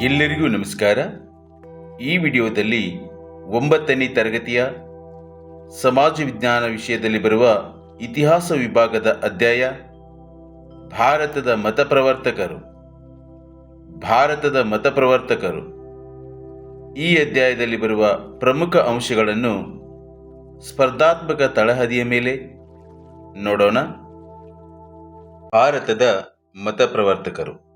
ಎಲ್ಲರಿಗೂ ನಮಸ್ಕಾರ. ಈ ವಿಡಿಯೋದಲ್ಲಿ ಒಂಬತ್ತನೇ ತರಗತಿಯ ಸಮಾಜ ವಿಜ್ಞಾನ ವಿಷಯದಲ್ಲಿ ಬರುವ ಇತಿಹಾಸ ವಿಭಾಗದ ಅಧ್ಯಾಯ, ಭಾರತದ ಮತಪ್ರವರ್ತಕರು ಭಾರತದ ಮತಪ್ರವರ್ತಕರು ಈ ಅಧ್ಯಾಯದಲ್ಲಿ ಬರುವ ಪ್ರಮುಖ ಅಂಶಗಳನ್ನು ಸ್ಪರ್ಧಾತ್ಮಕ ತಳಹದಿಯ ಮೇಲೆ ನೋಡೋಣ. ಭಾರತದ ಮತಪ್ರವರ್ತಕರು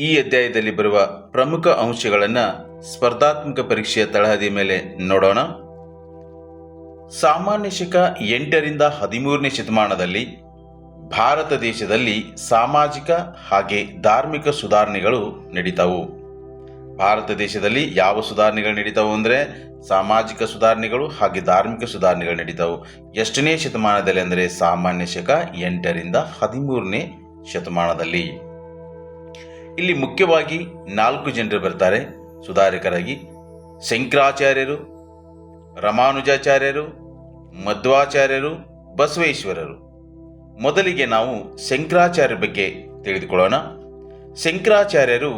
ಈ ಅಧ್ಯಾಯದಲ್ಲಿ ಬರುವ ಪ್ರಮುಖ ಅಂಶಗಳನ್ನು ಸ್ಪರ್ಧಾತ್ಮಕ ಪರೀಕ್ಷೆಯ ತಳಹದಿ ಮೇಲೆ ನೋಡೋಣ. ಸಾಮಾನ್ಯ ಶಕ ಎಂಟರಿಂದ ಹದಿಮೂರನೇ ಶತಮಾನದಲ್ಲಿ ಭಾರತ ದೇಶದಲ್ಲಿ ಸಾಮಾಜಿಕ ಹಾಗೆ ಧಾರ್ಮಿಕ ಸುಧಾರಣೆಗಳು ನಡೀತಾವು. ಭಾರತ ದೇಶದಲ್ಲಿ ಯಾವ ಸುಧಾರಣೆಗಳು ನಡೀತಾವು ಅಂದರೆ ಸಾಮಾಜಿಕ ಸುಧಾರಣೆಗಳು ಹಾಗೆ ಧಾರ್ಮಿಕ ಸುಧಾರಣೆಗಳು ನಡೀತಾವು. ಎಷ್ಟನೇ ಶತಮಾನದಲ್ಲಿ ಅಂದರೆ ಸಾಮಾನ್ಯ ಶಕ ಎಂಟರಿಂದ ಹದಿಮೂರನೇ ಶತಮಾನದಲ್ಲಿ. ಇಲ್ಲಿ ಮುಖ್ಯವಾಗಿ ನಾಲ್ಕು ಜನರು ಬರ್ತಾರೆ. ಸುಧಾರಕರಾಗಿ ಶಂಕರಾಚಾರ್ಯರು, ರಮಾನುಜಾಚಾರ್ಯರು, ಮಧ್ವಾಚಾರ್ಯರು, ಬಸವೇಶ್ವರರು. ಮೊದಲಿಗೆ ನಾವು ಶಂಕರಾಚಾರ್ಯರ ಬಗ್ಗೆ ತಿಳಿದುಕೊಳ್ಳೋಣ. ಶಂಕರಾಚಾರ್ಯರು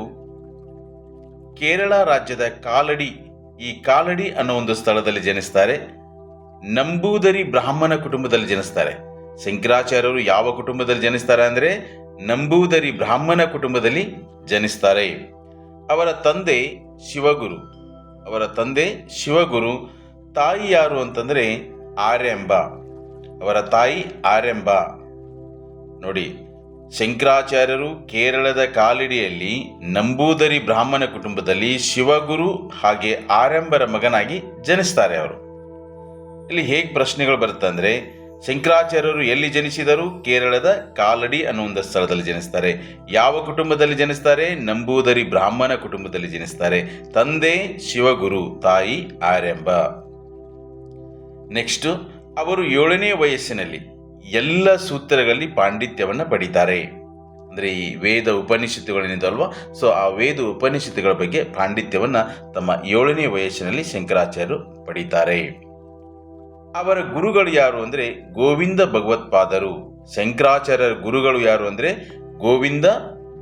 ಕೇರಳ ರಾಜ್ಯದ ಕಾಲಡಿ, ಈ ಕಾಲಡಿ ಅನ್ನೋ ಒಂದು ಸ್ಥಳದಲ್ಲಿ ಜನಿಸ್ತಾರೆ. ನಂಬೂದರಿ ಬ್ರಾಹ್ಮಣ ಕುಟುಂಬದಲ್ಲಿ ಜನಿಸ್ತಾರೆ. ಶಂಕರಾಚಾರ್ಯರು ಯಾವ ಕುಟುಂಬದಲ್ಲಿ ಜನಿಸ್ತಾರೆ ಅಂದರೆ ನಂಬೂದರಿ ಬ್ರಾಹ್ಮಣ ಕುಟುಂಬದಲ್ಲಿ ಜನಿಸ್ತಾರೆ. ಅವರ ತಂದೆ ಶಿವಗುರು. ಅವರ ತಂದೆ ಶಿವಗುರು, ತಾಯಿ ಯಾರು ಅಂತಂದರೆ ಆರ್ಯಂಬ. ಅವರ ತಾಯಿ ಆರ್ಯಂಬ. ನೋಡಿ, ಶಂಕರಾಚಾರ್ಯರು ಕೇರಳದ ಕಾಲಿಡಿಯಲ್ಲಿ ನಂಬೂದರಿ ಬ್ರಾಹ್ಮಣ ಕುಟುಂಬದಲ್ಲಿ ಶಿವಗುರು ಹಾಗೆ ಆರ್ಯಂಬರ ಮಗನಾಗಿ ಜನಿಸ್ತಾರೆ ಅವರು. ಇಲ್ಲಿ ಹೇಗೆ ಪ್ರಶ್ನೆಗಳು ಬರುತ್ತೆ ಅಂದರೆ ಶಂಕರಾಚಾರ್ಯರು ಎಲ್ಲಿ ಜನಿಸಿದರು? ಕೇರಳದ ಕಾಲಡಿ ಅನ್ನೋ ಒಂದು ಸ್ಥಳದಲ್ಲಿ ಜನಿಸ್ತಾರೆ. ಯಾವ ಕುಟುಂಬದಲ್ಲಿ ಜನಿಸ್ತಾರೆ? ನಂಬೂದರಿ ಬ್ರಾಹ್ಮಣ ಕುಟುಂಬದಲ್ಲಿ ಜನಿಸ್ತಾರೆ. ತಂದೆ ಶಿವಗುರು, ತಾಯಿ ಆರ್ಯಂಬ. ನೆಕ್ಸ್ಟ್ ಅವರು ಏಳನೇ ವಯಸ್ಸಿನಲ್ಲಿ ಎಲ್ಲ ಸೂತ್ರಗಳಲ್ಲಿ ಪಾಂಡಿತ್ಯವನ್ನು ಪಡಿತಾರೆ. ಅಂದರೆ ಈ ವೇದ ಉಪನಿಷತ್ತುಗಳೇನಿದಲ್ವ ಸೊ ಆ ವೇದ ಉಪನಿಷತ್ತುಗಳ ಬಗ್ಗೆ ಪಾಂಡಿತ್ಯವನ್ನು ತಮ್ಮ ಏಳನೇ ವಯಸ್ಸಿನಲ್ಲಿ ಶಂಕರಾಚಾರ್ಯರು ಪಡಿತಾರೆ. ಅವರ ಗುರುಗಳು ಯಾರು ಅಂದರೆ ಗೋವಿಂದ ಭಗವತ್ಪಾದರು. ಶಂಕರಾಚಾರ್ಯರ ಗುರುಗಳು ಯಾರು ಅಂದರೆ ಗೋವಿಂದ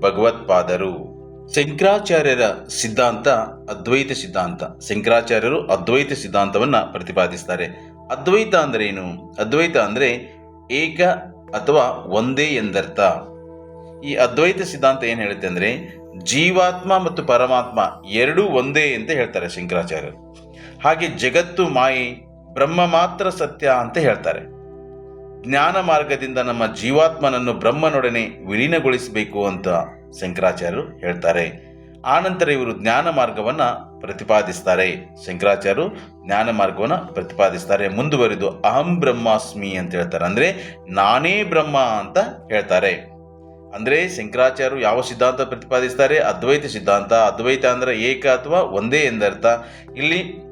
ಭಗವತ್ಪಾದರು. ಶಂಕರಾಚಾರ್ಯರ ಸಿದ್ಧಾಂತ ಅದ್ವೈತ ಸಿದ್ಧಾಂತ. ಶಂಕರಾಚಾರ್ಯರು ಅದ್ವೈತ ಸಿದ್ಧಾಂತವನ್ನು ಪ್ರತಿಪಾದಿಸ್ತಾರೆ. ಅದ್ವೈತ ಅಂದರೆ ಏನು? ಅದ್ವೈತ ಅಂದರೆ ಏಕ ಅಥವಾ ಒಂದೇ ಎಂದರ್ಥ. ಈ ಅದ್ವೈತ ಸಿದ್ಧಾಂತ ಏನು ಹೇಳುತ್ತೆ ಅಂದರೆ ಜೀವಾತ್ಮ ಮತ್ತು ಪರಮಾತ್ಮ ಎರಡೂ ಒಂದೇ ಅಂತ ಹೇಳ್ತಾರೆ ಶಂಕರಾಚಾರ್ಯರು. ಹಾಗೆ ಜಗತ್ತು, ಮಾಯೆ ಬ್ರಹ್ಮ ಮಾತ್ರ ಸತ್ಯ ಅಂತ ಹೇಳ್ತಾರೆ. ಜ್ಞಾನ ಮಾರ್ಗದಿಂದ ನಮ್ಮ ಜೀವಾತ್ಮನನ್ನು ಬ್ರಹ್ಮನೊಡನೆ ವಿಲೀನಗೊಳಿಸಬೇಕು ಅಂತ ಶಂಕರಾಚಾರ್ಯರು ಹೇಳ್ತಾರೆ. ಆನಂತರ ಇವರು ಜ್ಞಾನ ಮಾರ್ಗವನ್ನು ಪ್ರತಿಪಾದಿಸ್ತಾರೆ. ಶಂಕರಾಚಾರ್ಯರು ಜ್ಞಾನ ಮಾರ್ಗವನ್ನು ಪ್ರತಿಪಾದಿಸ್ತಾರೆ. ಮುಂದುವರಿದು ಅಹಂ ಬ್ರಹ್ಮಾಸ್ಮಿ ಅಂತ ಹೇಳ್ತಾರೆ. ಅಂದರೆ ನಾನೇ ಬ್ರಹ್ಮ ಅಂತ ಹೇಳ್ತಾರೆ. ಅಂದರೆ ಶಂಕರಾಚಾರ್ಯರು ಯಾವ ಸಿದ್ಧಾಂತ ಪ್ರತಿಪಾದಿಸ್ತಾರೆ? ಅದ್ವೈತ ಸಿದ್ಧಾಂತ. ಅದ್ವೈತ ಅಂದರೆ ಏಕ ಅಥವಾ ಒಂದೇ ಎಂದರ್ಥ. ಇಲ್ಲಿ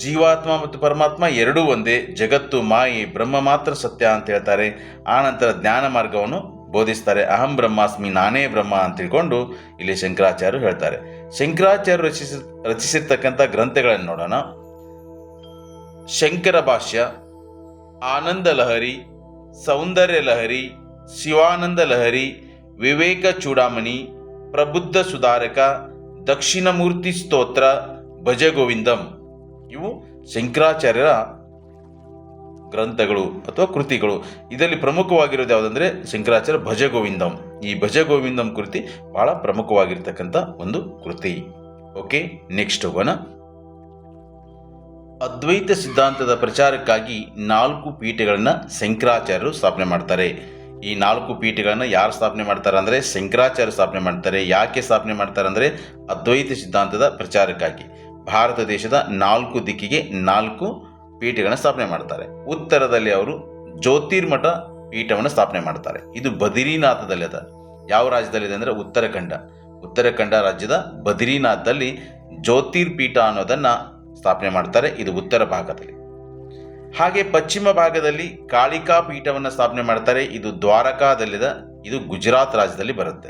ಜೀವಾತ್ಮ ಮತ್ತು ಪರಮಾತ್ಮ ಎರಡೂ ಒಂದೇ, ಜಗತ್ತು, ಮಾಯಿ, ಬ್ರಹ್ಮ ಮಾತ್ರ ಸತ್ಯ ಅಂತ ಹೇಳ್ತಾರೆ. ಆನಂತರ ಜ್ಞಾನ ಮಾರ್ಗವನ್ನು ಬೋಧಿಸ್ತಾರೆ. ಅಹಂ ಬ್ರಹ್ಮಾಸ್ಮಿ, ನಾನೇ ಬ್ರಹ್ಮ ಅಂತ ತಿಳ್ಕೊಂಡು ಇಲ್ಲಿ ಶಂಕರಾಚಾರ್ಯರು ಹೇಳ್ತಾರೆ. ಶಂಕರಾಚಾರ್ಯರು ರಚಿಸಿ, ರಚಿಸಿರ್ತಕ್ಕಂಥ ಗ್ರಂಥಗಳನ್ನು ನೋಡೋಣ. ಶಂಕರ ಭಾಷ್ಯ, ಆನಂದ ಲಹರಿ, ಸೌಂದರ್ಯ ಲಹರಿ, ಶಿವಾನಂದ ಲಹರಿ, ವಿವೇಕ ಚೂಡಾಮಣಿ, ಪ್ರಬುದ್ಧ ಸುಧಾರಕ, ದಕ್ಷಿಣಮೂರ್ತಿ ಸ್ತೋತ್ರ, ಭಜಗೋವಿಂದಂ. ಇವು ಶಂಕರಾಚಾರ್ಯರ ಗ್ರಂಥಗಳು ಅಥವಾ ಕೃತಿಗಳು. ಇದರಲ್ಲಿ ಪ್ರಮುಖವಾಗಿರೋದು ಯಾವುದಂದ್ರೆ ಶಂಕರಾಚಾರ್ಯ ಭಜಗೋವಿಂದಂ. ಈ ಭಜಗೋವಿಂದಂ ಕೃತಿ ಬಹಳ ಪ್ರಮುಖವಾಗಿರ್ತಕ್ಕಂಥ ಒಂದು ಕೃತಿ. ಓಕೆ, ನೆಕ್ಸ್ಟ್ ಹೋಗೋಣ. ಅದ್ವೈತ ಸಿದ್ಧಾಂತದ ಪ್ರಚಾರಕ್ಕಾಗಿ ನಾಲ್ಕು ಪೀಠಗಳನ್ನು ಶಂಕರಾಚಾರ್ಯರು ಸ್ಥಾಪನೆ ಮಾಡ್ತಾರೆ. ಈ ನಾಲ್ಕು ಪೀಠಗಳನ್ನು ಯಾರು ಸ್ಥಾಪನೆ ಮಾಡ್ತಾರೆ ಅಂದರೆ ಶಂಕರಾಚಾರ್ಯ ಸ್ಥಾಪನೆ ಮಾಡ್ತಾರೆ. ಯಾಕೆ ಸ್ಥಾಪನೆ ಮಾಡ್ತಾರೆ ಅಂದರೆ ಅದ್ವೈತ ಸಿದ್ಧಾಂತದ ಪ್ರಚಾರಕ್ಕಾಗಿ. ಭಾರತ ದೇಶದ ನಾಲ್ಕು ದಿಕ್ಕಿಗೆ ನಾಲ್ಕು ಪೀಠಗಳನ್ನು ಸ್ಥಾಪನೆ ಮಾಡ್ತಾರೆ. ಉತ್ತರದಲ್ಲಿ ಅವರು ಜ್ಯೋತಿರ್ಮಠ ಪೀಠವನ್ನು ಸ್ಥಾಪನೆ ಮಾಡ್ತಾರೆ. ಇದು ಬದ್ರಿನಾಥದಲ್ಲಿ ಅದ. ಯಾವ ರಾಜ್ಯದಲ್ಲಿದೆ ಅಂದರೆ ಉತ್ತರಾಖಂಡ. ಉತ್ತರಾಖಂಡ ರಾಜ್ಯದ ಬದ್ರಿನಾಥದಲ್ಲಿ ಜ್ಯೋತಿರ್ಪೀಠ ಅನ್ನೋದನ್ನು ಸ್ಥಾಪನೆ ಮಾಡ್ತಾರೆ. ಇದು ಉತ್ತರ ಭಾಗದಲ್ಲಿ. ಹಾಗೆ ಪಶ್ಚಿಮ ಭಾಗದಲ್ಲಿ ಕಾಳಿಕಾ ಪೀಠವನ್ನು ಸ್ಥಾಪನೆ ಮಾಡ್ತಾರೆ. ಇದು ದ್ವಾರಕಾದಲ್ಲಿದೆ, ಇದು ಗುಜರಾತ್ ರಾಜ್ಯದಲ್ಲಿ ಬರುತ್ತೆ.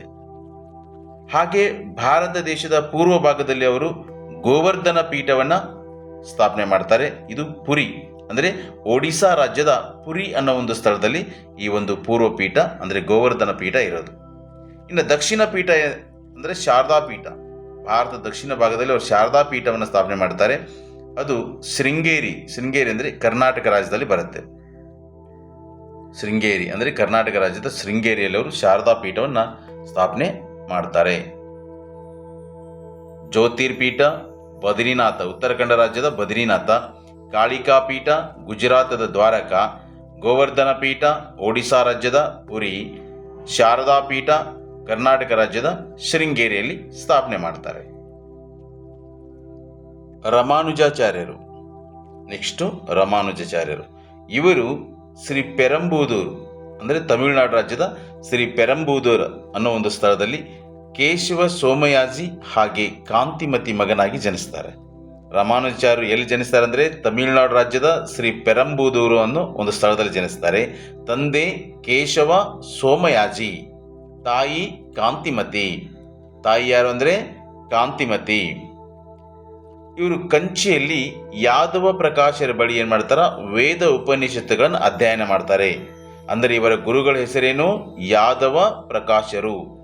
ಹಾಗೆ ಭಾರತ ದೇಶದ ಪೂರ್ವ ಭಾಗದಲ್ಲಿ ಅವರು ಗೋವರ್ಧನ ಪೀಠವನ್ನು ಸ್ಥಾಪನೆ ಮಾಡ್ತಾರೆ. ಇದು ಪುರಿ. ಅಂದರೆ ಒಡಿಶಾ ರಾಜ್ಯದ ಪುರಿ ಅನ್ನೋ ಒಂದು ಸ್ಥಳದಲ್ಲಿ ಈ ಒಂದು ಪೂರ್ವ ಪೀಠ ಅಂದರೆ ಗೋವರ್ಧನ ಪೀಠ ಇರೋದು. ಇನ್ನು ದಕ್ಷಿಣ ಪೀಠ ಅಂದರೆ ಶಾರದಾ ಪೀಠ. ಭಾರತ ದಕ್ಷಿಣ ಭಾಗದಲ್ಲಿ ಅವರು ಶಾರದಾ ಪೀಠವನ್ನು ಸ್ಥಾಪನೆ ಮಾಡ್ತಾರೆ. ಅದು ಶೃಂಗೇರಿ ಶೃಂಗೇರಿ ಅಂದರೆ ಕರ್ನಾಟಕ ರಾಜ್ಯದಲ್ಲಿ ಬರುತ್ತೆ. ಶೃಂಗೇರಿ ಅಂದರೆ ಕರ್ನಾಟಕ ರಾಜ್ಯದ ಶೃಂಗೇರಿಯಲ್ಲಿ ಅವರು ಶಾರದಾ ಪೀಠವನ್ನು ಸ್ಥಾಪನೆ ಮಾಡ್ತಾರೆ. ಜ್ಯೋತಿರ್ಪೀಠ ಬದ್ರಿನಾಥ ಉತ್ತರಾಖಂಡ ರಾಜ್ಯದ ಬದ್ರಿನಾಥ, ಕಾಳಿಕಾ ಪೀಠ, ಗುಜರಾತದ ದ್ವಾರಕ, ಗೋವರ್ಧನ ಪೀಠ, ಒಡಿಶಾ ರಾಜ್ಯದ ಪುರಿ ಶಾರದಾ ಪೀಠ, ಕರ್ನಾಟಕ ರಾಜ್ಯದ ಶೃಂಗೇರಿಯಲ್ಲಿ ಸ್ಥಾಪನೆ ಮಾಡ್ತಾರೆ. ರಮಾನುಜಾಚಾರ್ಯರು. ನೆಕ್ಸ್ಟು ರಮಾನುಜಾಚಾರ್ಯರು. ಇವರು ಶ್ರೀ ಪೆರಂಬೂದೂರು, ಅಂದರೆ ತಮಿಳುನಾಡು ರಾಜ್ಯದ ಶ್ರೀ ಪೆರಂಬೂದೂರ್ ಅನ್ನೋ ಒಂದು ಸ್ಥಳದಲ್ಲಿ ಕೇಶವ ಸೋಮಯಾಜಿ ಹಾಗೆ ಕಾಂತಿಮತಿ ಮಗನಾಗಿ ಜನಿಸ್ತಾರೆ. ರಾಮಾನುಜಾಚಾರ್ಯರು ಎಲ್ಲಿ ಜನಿಸ್ತಾರೆ ಅಂದರೆ ತಮಿಳುನಾಡು ರಾಜ್ಯದ ಶ್ರೀ ಪೆರಂಬೂದೂರು ಅನ್ನೋ ಒಂದು ಸ್ಥಳದಲ್ಲಿ ಜನಿಸ್ತಾರೆ. ತಂದೆ ಕೇಶವ ಸೋಮಯಾಜಿ, ತಾಯಿ ಕಾಂತಿಮತಿ. ತಾಯಿ ಯಾರು ಅಂದರೆ ಕಾಂತಿಮತಿ. ಇವರು ಕಂಚಿಯಲ್ಲಿ ಯಾದವ ಪ್ರಕಾಶರ ಬಳಿ ಏನು ಮಾಡ್ತಾರ? ವೇದ ಉಪನಿಷತ್ತುಗಳನ್ನು ಅಧ್ಯಯನ ಮಾಡ್ತಾರೆ. ಅಂದರೆ ಇವರ ಗುರುಗಳ ಹೆಸರೇನು? ಯಾದವ ಪ್ರಕಾಶರು.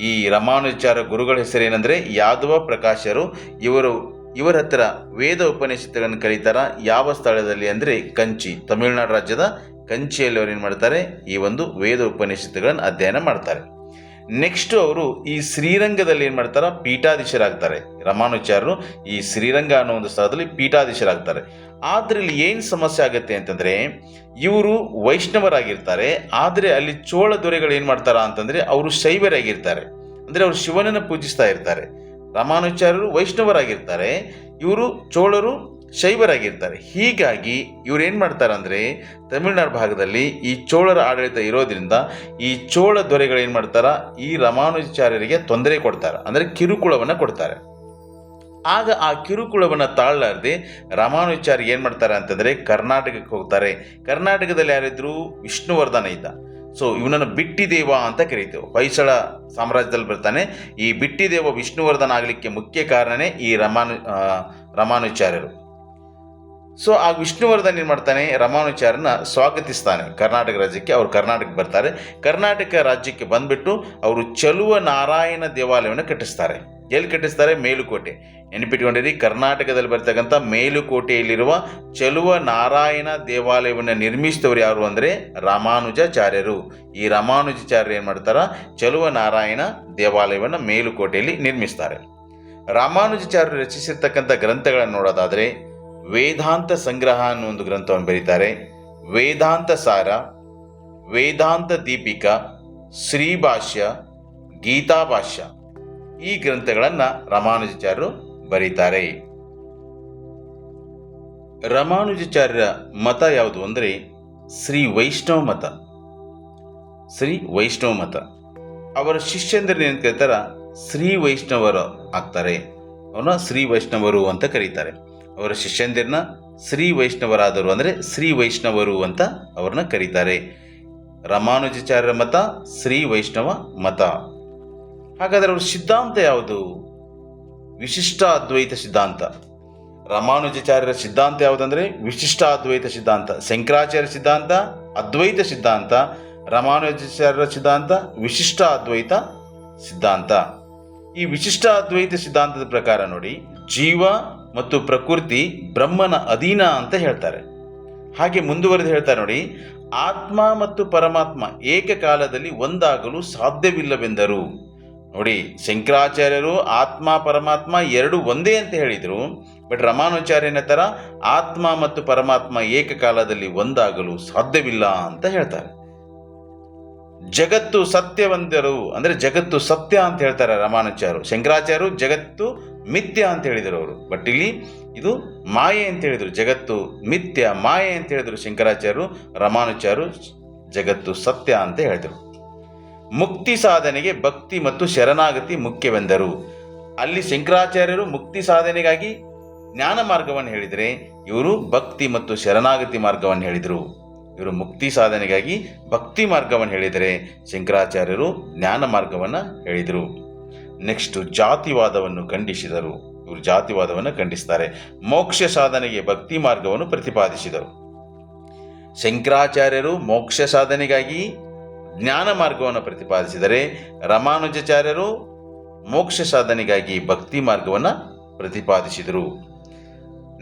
ಈ ರಮಾನುಚಾರ ಗುರುಗಳ ಹೆಸರೇನೆಂದರೆ ಯಾದವ ಪ್ರಕಾಶರು. ಇವರು, ಇವರ ಹತ್ರ ವೇದ ಉಪನಿಷತ್ತುಗಳನ್ನು ಕರೀತಾರ. ಯಾವ ಸ್ಥಳದಲ್ಲಿ ಅಂದರೆ ಕಂಚಿ, ತಮಿಳುನಾಡು ರಾಜ್ಯದ ಕಂಚಿಯಲ್ಲಿ ಅವರು ಏನು ಮಾಡ್ತಾರೆ? ಈ ಒಂದು ವೇದ ಉಪನಿಷತ್ತುಗಳನ್ನು ಅಧ್ಯಯನ ಮಾಡ್ತಾರೆ. ನೆಕ್ಸ್ಟ್ ಅವರು ಈ ಶ್ರೀರಂಗದಲ್ಲಿ ಏನು ಮಾಡ್ತಾರೆ? ಪೀಠಾಧೀಶರಾಗ್ತಾರೆ. ರಮಾನುಚಾರರು ಈ ಶ್ರೀರಂಗ ಅನ್ನೋ ಒಂದು ಸ್ಥಳದಲ್ಲಿ ಪೀಠಾಧೀಶರಾಗ್ತಾರೆ. ಆದ್ರೆ ಇಲ್ಲಿ ಏನು ಸಮಸ್ಯೆ ಆಗುತ್ತೆ ಅಂತಂದ್ರೆ, ಇವರು ವೈಷ್ಣವರಾಗಿರ್ತಾರೆ. ಆದರೆ ಅಲ್ಲಿ ಚೋಳ ದೊರೆಗಳು ಏನು ಮಾಡ್ತಾರ ಅಂತಂದ್ರೆ, ಅವರು ಶೈವರಾಗಿರ್ತಾರೆ. ಅಂದ್ರೆ ಅವರು ಶಿವನನ್ನು ಪೂಜಿಸ್ತಾ ಇರ್ತಾರೆ. ರಾಮಾನುಚಾರ್ಯರು ವೈಷ್ಣವರಾಗಿರ್ತಾರೆ. ಇವರು ಚೋಳರು ಶೈವರಾಗಿರ್ತಾರೆ ಹೀಗಾಗಿ ಇವ್ರು ಏನು ಮಾಡ್ತಾರೆ ಅಂದರೆ ತಮಿಳುನಾಡು ಭಾಗದಲ್ಲಿ ಈ ಚೋಳರ ಆಡಳಿತ ಇರೋದ್ರಿಂದ ಈ ಚೋಳ ದೊರೆಗಳು ಏನು ಮಾಡ್ತಾರೆ? ಈ ರಾಮಾನುಜಾಚಾರ್ಯರಿಗೆ ತೊಂದರೆ ಕೊಡ್ತಾರೆ. ಅಂದರೆ ಕಿರುಕುಳವನ್ನು ಕೊಡ್ತಾರೆ. ಆಗ ಆ ಕಿರುಕುಳವನ್ನು ತಾಳಲಾರದೆ ರಾಮಾನುಚಾರ್ಯ ಏನು ಮಾಡ್ತಾರೆ ಅಂತಂದರೆ ಕರ್ನಾಟಕಕ್ಕೆ ಹೋಗ್ತಾರೆ. ಕರ್ನಾಟಕದಲ್ಲಿ ಯಾರಿದ್ರು ವಿಷ್ಣುವರ್ಧನ ಇದ್ದ ಸೊ ಇವನನ್ನು ಬಿಟ್ಟಿದೇವ ಅಂತ ಕರೀತೇವೆ. ಹೊಯ್ಸಳ ಸಾಮ್ರಾಜ್ಯದಲ್ಲಿ ಬರ್ತಾನೆ. ಈ ಬಿಟ್ಟಿದೇವ ವಿಷ್ಣುವರ್ಧನ ಆಗಲಿಕ್ಕೆ ಮುಖ್ಯ ಕಾರಣನೇ ಈ ರಮಾನು ರಾಮಾನುಚಾರ್ಯರು ಸೊ ಆ ವಿಷ್ಣುವರ್ಧನ್ ಏನು ಮಾಡ್ತಾನೆ? ರಾಮಾನುಚಾರನ ಸ್ವಾಗತಿಸ್ತಾನೆ ಕರ್ನಾಟಕ ರಾಜ್ಯಕ್ಕೆ. ಅವರು ಕರ್ನಾಟಕಕ್ಕೆ ಬರ್ತಾರೆ. ಕರ್ನಾಟಕ ರಾಜ್ಯಕ್ಕೆ ಬಂದ್ಬಿಟ್ಟು ಅವರು ಚಲುವ ನಾರಾಯಣ ದೇವಾಲಯವನ್ನು ಕಟ್ಟಿಸ್ತಾರೆ. ಎಲ್ಲಿ ಕಟ್ಟಿಸ್ತಾರೆ? ಮೇಲುಕೋಟೆ. ನೆನಪಿಟ್ಕೊಂಡಿರಿ, ಕರ್ನಾಟಕದಲ್ಲಿ ಬರ್ತಕ್ಕಂಥ ಮೇಲುಕೋಟೆಯಲ್ಲಿರುವ ಚಲುವ ನಾರಾಯಣ ದೇವಾಲಯವನ್ನು ನಿರ್ಮಿಸಿದವರು ಯಾರು ಅಂದರೆ ರಾಮಾನುಜಾಚಾರ್ಯರು. ಈ ರಾಮಾನುಜಾಚಾರ್ಯರು ಏನು ಮಾಡ್ತಾರೆ? ಚಲುವ ನಾರಾಯಣ ದೇವಾಲಯವನ್ನು ಮೇಲುಕೋಟೆಯಲ್ಲಿ ನಿರ್ಮಿಸ್ತಾರೆ. ರಾಮಾನುಜಾಚಾರ್ಯರು ರಚಿಸಿರ್ತಕ್ಕಂಥ ಗ್ರಂಥಗಳನ್ನು ನೋಡೋದಾದರೆ ವೇದಾಂತ ಸಂಗ್ರಹ ಅನ್ನೋ ಒಂದು ಗ್ರಂಥವನ್ನು ಬರೀತಾರೆ. ವೇದಾಂತ ಸಾರ, ವೇದಾಂತ ದೀಪಿಕಾ ಶ್ರೀಭಾಷ್ಯ ಗೀತಾಭಾಷ್ಯ ಈ ಗ್ರಂಥಗಳನ್ನು ರಾಮಾನುಜಾಚಾರ್ಯರು ಬರೀತಾರೆ. ರಾಮಾನುಜಾಚಾರ್ಯರ ಮತ ಯಾವುದು ಅಂದರೆ ಶ್ರೀ ವೈಷ್ಣವ ಮತ. ಶ್ರೀ ವೈಷ್ಣವ ಮತ. ಅವರ ಶಿಷ್ಯಂದ್ರೆ ಏನು ಕರೀತಾರ? ಶ್ರೀ ವೈಷ್ಣವರು ಆಗ್ತಾರೆ. ಅವನ ಶ್ರೀ ವೈಷ್ಣವರು ಅಂತ ಕರೀತಾರೆ. ಅವರ ಶಿಷ್ಯಂದಿರನ್ನ ಶ್ರೀ ವೈಷ್ಣವರಾದರು ಅಂದರೆ ಶ್ರೀ ವೈಷ್ಣವರು ಅಂತ ಅವ್ರನ್ನ ಕರೀತಾರೆ. ರಾಮಾನುಜಾಚಾರ್ಯರ ಮತ, ಶ್ರೀ ವೈಷ್ಣವ ಮತ. ಹಾಗಾದರೆ ಅವರ ಸಿದ್ಧಾಂತ ಯಾವುದು? ವಿಶಿಷ್ಟ ಅದ್ವೈತ ಸಿದ್ಧಾಂತ. ರಾಮಾನುಜಾಚಾರ್ಯರ ಸಿದ್ಧಾಂತ ಯಾವುದಂದ್ರೆ ವಿಶಿಷ್ಟ ಅದ್ವೈತ ಸಿದ್ಧಾಂತ. ಶಂಕರಾಚಾರ್ಯ ಸಿದ್ಧಾಂತ, ಅದ್ವೈತ ಸಿದ್ಧಾಂತ. ರಾಮಾನುಜಾಚಾರ್ಯರ ಸಿದ್ಧಾಂತ, ವಿಶಿಷ್ಟ ಅದ್ವೈತ ಸಿದ್ಧಾಂತ. ಈ ವಿಶಿಷ್ಟ ಅದ್ವೈತ ಸಿದ್ಧಾಂತದ ಪ್ರಕಾರ ನೋಡಿ, ಜೀವ ಮತ್ತು ಪ್ರಕೃತಿ ಬ್ರಹ್ಮನ ಅಧೀನ ಅಂತ ಹೇಳ್ತಾರೆ. ಹಾಗೆ ಮುಂದುವರೆದು ಹೇಳ್ತಾರೆ ನೋಡಿ, ಆತ್ಮ ಮತ್ತು ಪರಮಾತ್ಮ ಏಕಕಾಲದಲ್ಲಿ ಒಂದಾಗಲು ಸಾಧ್ಯವಿಲ್ಲವೆಂದರು. ನೋಡಿ, ಶಂಕರಾಚಾರ್ಯರು ಆತ್ಮ, ಪರಮಾತ್ಮ ಎರಡು ಒಂದೇ ಅಂತ ಹೇಳಿದರು. ಬಟ್ ರಮಾನುಚಾರ್ಯನ ಥರ ಆತ್ಮ ಮತ್ತು ಪರಮಾತ್ಮ ಏಕಕಾಲದಲ್ಲಿ ಒಂದಾಗಲು ಸಾಧ್ಯವಿಲ್ಲ ಅಂತ ಹೇಳ್ತಾರೆ. ಜಗತ್ತು ಸತ್ಯವಂತರು, ಅಂದರೆ ಜಗತ್ತು ಸತ್ಯ ಅಂತ ಹೇಳ್ತಾರೆ ರಮಾನುಚಾರ್ಯರು. ಶಂಕರಾಚಾರ್ಯರು ಜಗತ್ತು ಮಿಥ್ಯ ಅಂತ ಹೇಳಿದರು ಅವರು. ಬಟ್ ಇಲ್ಲಿ ಇದು ಮಾಯೆ ಅಂತ ಹೇಳಿದರು. ಜಗತ್ತು ಮಿಥ್ಯ, ಮಾಯೆ ಅಂತ ಹೇಳಿದರು ಶಂಕರಾಚಾರ್ಯರು ರಾಮಾನುಚಾರ್ಯರು ಜಗತ್ತು ಸತ್ಯ ಅಂತ ಹೇಳಿದರು. ಮುಕ್ತಿ ಸಾಧನೆಗೆ ಭಕ್ತಿ ಮತ್ತು ಶರಣಾಗತಿ ಮುಖ್ಯವೆಂದರು. ಅಲ್ಲಿ ಶಂಕರಾಚಾರ್ಯರು ಮುಕ್ತಿ ಸಾಧನೆಗಾಗಿ ಜ್ಞಾನ ಮಾರ್ಗವನ್ನು ಹೇಳಿದರೆ ಇವರು ಭಕ್ತಿ ಮತ್ತು ಶರಣಾಗತಿ ಮಾರ್ಗವನ್ನು ಹೇಳಿದರು. ಇವರು ಮುಕ್ತಿ ಸಾಧನೆಗಾಗಿ ಭಕ್ತಿ ಮಾರ್ಗವನ್ನು ಹೇಳಿದರೆ ಶಂಕರಾಚಾರ್ಯರು ಜ್ಞಾನ ಮಾರ್ಗವನ್ನು ಹೇಳಿದರು. ನೆಕ್ಸ್ಟ್ ಜಾತಿವಾದವನ್ನು ಖಂಡಿಸಿದರು. ಇವರು ಜಾತಿವಾದವನ್ನು ಖಂಡಿಸ್ತಾರೆ. ಮೋಕ್ಷ ಸಾಧನೆಗೆ ಭಕ್ತಿ ಮಾರ್ಗವನ್ನು ಪ್ರತಿಪಾದಿಸಿದರು. ಶಂಕರಾಚಾರ್ಯರು ಮೋಕ್ಷ ಸಾಧನೆಗಾಗಿ ಜ್ಞಾನ ಮಾರ್ಗವನ್ನು ಪ್ರತಿಪಾದಿಸಿದರೆ, ರಾಮಾನುಜಾಚಾರ್ಯರು ಮೋಕ್ಷ ಸಾಧನೆಗಾಗಿ ಭಕ್ತಿ ಮಾರ್ಗವನ್ನು ಪ್ರತಿಪಾದಿಸಿದರು.